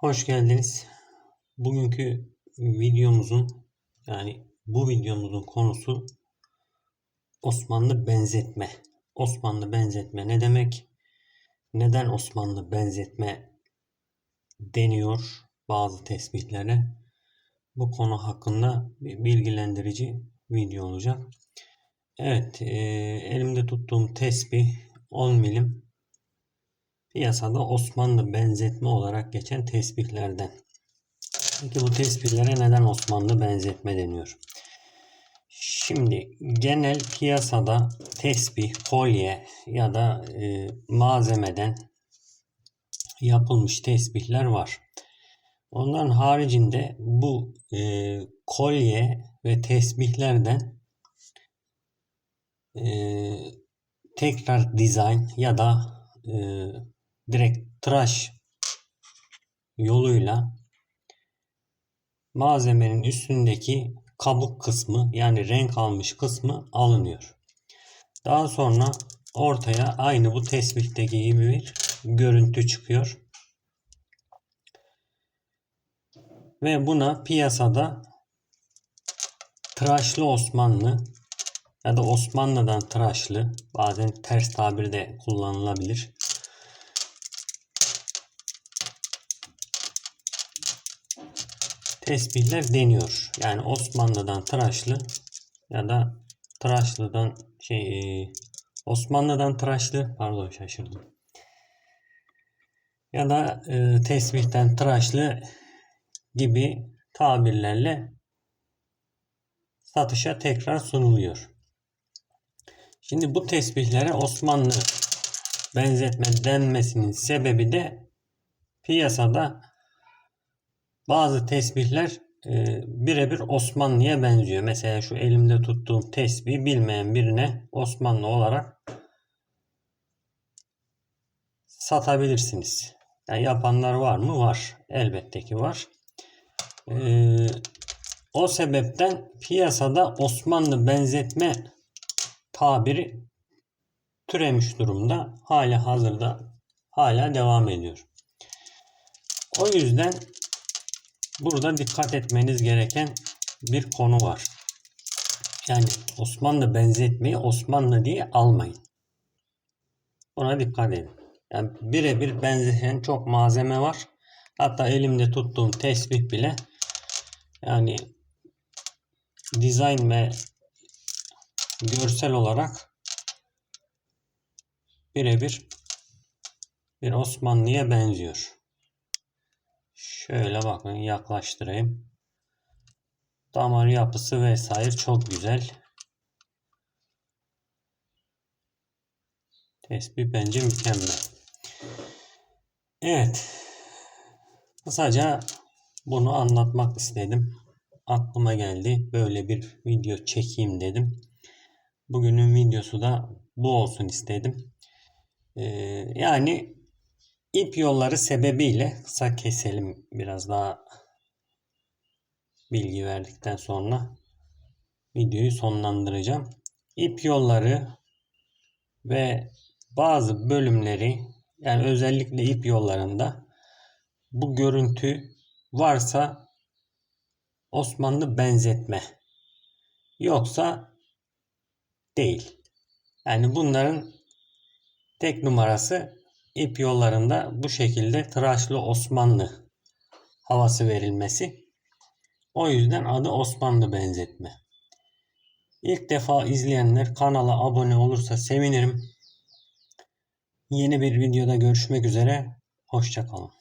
Hoş geldiniz. Bugünkü videomuzun yani bu videomuzun konusu Osmanlı benzetme. Osmanlı benzetme ne demek? Neden Osmanlı benzetme deniyor bazı tesbihlere? Bu konu hakkında bir bilgilendirici video olacak. Evet, e, elimde tuttuğum tesbih 10 milim piyasada Osmanlı benzetme olarak geçen tesbihlerden. Peki bu tesbihlere neden Osmanlı benzetme deniyor? Şimdi genel piyasada tesbih, kolye ya da e, malzemeden yapılmış tesbihler var. Onların haricinde bu e, kolye ve tesbihlerden e, tekrar dizayn ya da e, direkt tıraş yoluyla malzemenin üstündeki kabuk kısmı yani renk almış kısmı alınıyor. Daha sonra ortaya aynı bu tesbihteki gibi bir görüntü çıkıyor. Ve buna piyasada tıraşlı Osmanlı ya da Osmanlı'dan tıraşlı bazen ters tabir de kullanılabilir. Tesbihler deniyor. Yani Osmanlı'dan tıraşlı ya da tıraşlıdan şey Osmanlı'dan tıraşlı pardon şaşırdım. Ya da e, tesbihten tıraşlı gibi tabirlerle satışa tekrar sunuluyor. Şimdi bu tesbihlere Osmanlı benzetme denmesinin sebebi de piyasada bazı tesbihler e, birebir Osmanlı'ya benziyor. Mesela şu elimde tuttuğum tesbih bilmeyen birine Osmanlı olarak satabilirsiniz. Yani yapanlar var mı? Var. Elbette ki var. Ee, o sebepten piyasada Osmanlı benzetme tabiri türemiş durumda. Hala hazırda hala devam ediyor. O yüzden burada dikkat etmeniz gereken bir konu var. Yani Osmanlı benzetmeyi Osmanlı diye almayın. Ona dikkat edin. Yani birebir benzeyen çok malzeme var. Hatta elimde tuttuğum tesbih bile yani dizayn ve görsel olarak birebir bir Osmanlı'ya benziyor. Şöyle bakın yaklaştırayım. Damar yapısı vesaire çok güzel. Tespih bence mükemmel. Evet. Kısaca bunu anlatmak istedim. Aklıma geldi. Böyle bir video çekeyim dedim. Bugünün videosu da bu olsun istedim. Ee, yani ip yolları sebebiyle kısa keselim biraz daha bilgi verdikten sonra videoyu sonlandıracağım. İp yolları ve bazı bölümleri yani özellikle ip yollarında bu görüntü varsa Osmanlı benzetme yoksa değil. Yani bunların tek numarası ip yollarında bu şekilde tıraşlı Osmanlı havası verilmesi. O yüzden adı Osmanlı benzetme. İlk defa izleyenler kanala abone olursa sevinirim. Yeni bir videoda görüşmek üzere. Hoşçakalın.